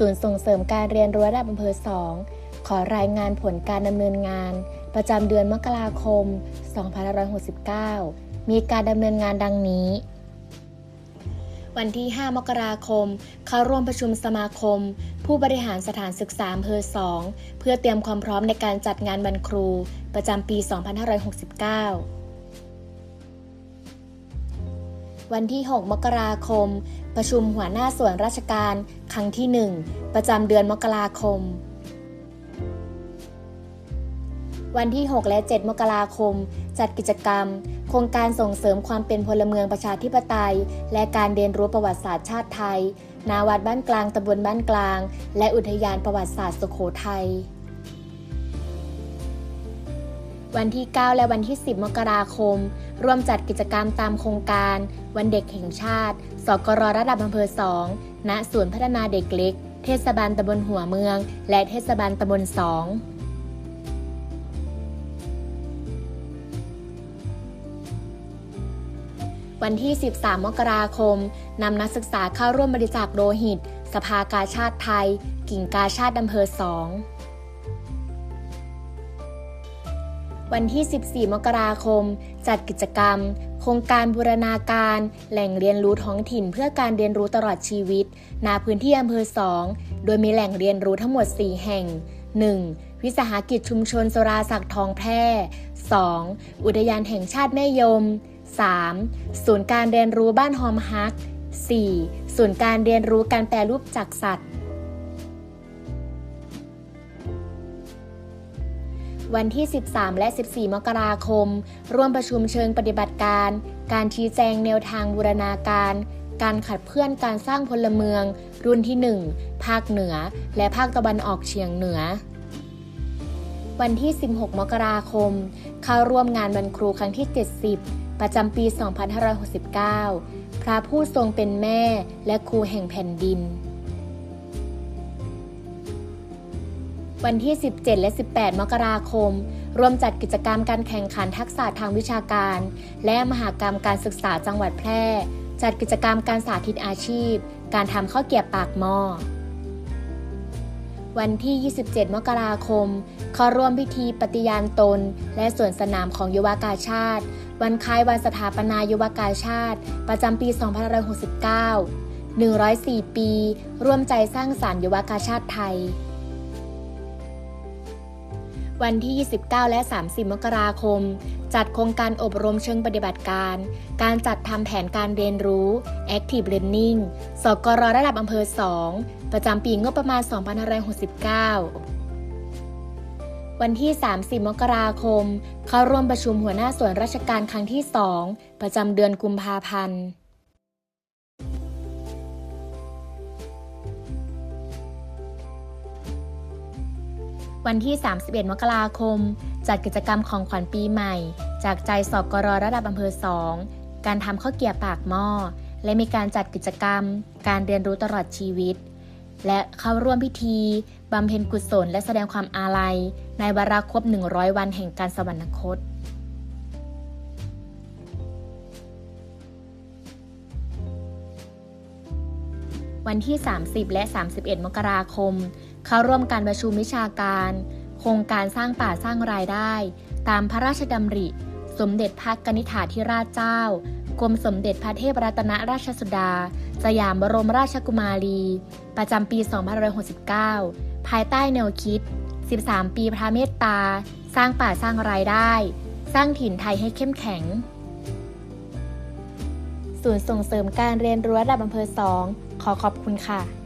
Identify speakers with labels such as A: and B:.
A: ศูนย์ส่งเสริมการเรียนรู้ระดับอำเภอ 2 ขอรายงานผลการดำเนินงาน ประจำเดือนมกราคม 2569 มีการดำเนินงานดังนี้ วันที่ 5 มกราคม เข้าร่วมประชุมสมาคม ผู้บริหารสถานศึกษาอำเภอ 2 เพื่อเตรียมความพร้อมในการจัดงานวันครู ประจำปี 2569วันที่ 6 มกราคม ประชุมหัวหน้าส่วนราชการครั้งที่ 1 ประจำเดือนมกราคม วันที่ 6 และ 7 มกราคม จัดกิจกรรม โครงการส่งเสริมความเป็นพลเมืองประชาธิปไตย และการเรียนรู้ประวัติศาสตร์ชาติไทย นาวัดบ้านกลางตำบลบ้านกลาง และอุทยานประวัติศาสตร์สุโขทัยวันที่ 9 และวันที่ 10 มกราคม ร่วมจัดกิจกรรมตามโครงการ วันเด็กแห่งชาติ สกรระดับอำเภอ2ณศูนย์พัฒนาเด็กเล็ก เทศบาลตำบลหัวเมือง และเทศบาลตำบล2วันที่ 13 มกราคม นำนักศึกษาเข้าร่วมบริจาคโลหิต สภากาชาติไทย กิ่งกาชาติอำเภอ2วันที่ 14 มกราคม จัดกิจกรรม โครงการบูรณาการ แหล่งเรียนรู้ท้องถิ่นเพื่อการเรียนรู้ตลอดชีวิตณพื้นที่อำเภอ2โดยมีแหล่งเรียนรู้ทั้งหมด 4 แห่ง 1. วิสาหกิจชุมชนสราศักดิ์ทองแพร่ 2. อุทยานแห่งชาติแม่ยม 3. ศูนย์การเรียนรู้บ้านฮอมฮัก 4. ศูนย์การเรียนรู้การแปรรูปจากสัตว์ วันที่ 13 และ 14 มกราคม ร่วมประชุมเชิงปฏิบัติการ การชี้แจงแนวทางบูรณาการ การขัดเพื่อนการสร้างพลเมือง รุ่นที่ 1 ภาคเหนือ และภาคตะวันออกเฉียงเหนือ วันที่ 16 มกราคม เข้าร่วมงานวันครูครั้งที่ 70 ประจำปี 2569 พระผู้ทรงเป็นแม่และครูแห่งแผ่นดิน วันที่ 17 และ 18 มกราคม ร่วมจัดกิจกรรมการแข่งขันทักษะทางวิชาการ และมหากรรมการศึกษาจังหวัดแพร่ จัดกิจกรรมการสาธิตอาชีพ การทำข้าวเกรียบปากหม้อ วันที่ 27 มกราคม เข้าร่วมพิธีปฏิญาณตน และสวนสนามของยุวากาชาติ วันคล้ายวันสถาปนายุวากาชาติ ประจำปี 2569 104 ปี ร่วมใจสร้างสารรค์ยุวากาชาติไทย วันที่ 29 และ 30 มกราคม จัดโครงการอบรมเชิงปฏิบัติการ การจัดทำแผนการเรียนรู้ Active Learning สกรระดับอำเภอ 2 ประจำปีงบประมาณ 2569วันที่ 30 มกราคม เข้าร่วมประชุมหัวหน้าส่วนราชการครั้งที่ 2 ประจำเดือนกุมภาพันธ์ วันที่ 31 มกราคม จัดกิจกรรมของขวัญปีใหม่ จากใจสอบกรระดับอำเภอ 2 การทำข้าวเกียบปากหม้อ และมีการจัดกิจกรรม การเรียนรู้ตลอดชีวิต และเข้าร่วมพิธีบำเพ็ญกุศลและแสดงความอาลัย ในวาระครบ 100 วันแห่งการสวรรคตวันที่ 30 และ 31 มกราคม เข้าร่วมการประชุมวิชาการ โครงการสร้างป่าสร้างรายได้ ตามพระราชดำริ สมเด็จพระกนิษฐาธิราชเจ้ากรมสมเด็จพระเทพรัตนราชสุดา สยามบรมราชกุมารี ประจำปี 2569 ภายใต้แนวคิด 13 ปีพระเมตตา สร้างป่าสร้างรายได้ สร้างถิ่นไทยให้เข้มแข็ง ศูนย์ส่งเสริมการเรียนรู้ระดับอำเภอ 2 ขอขอบคุณค่ะ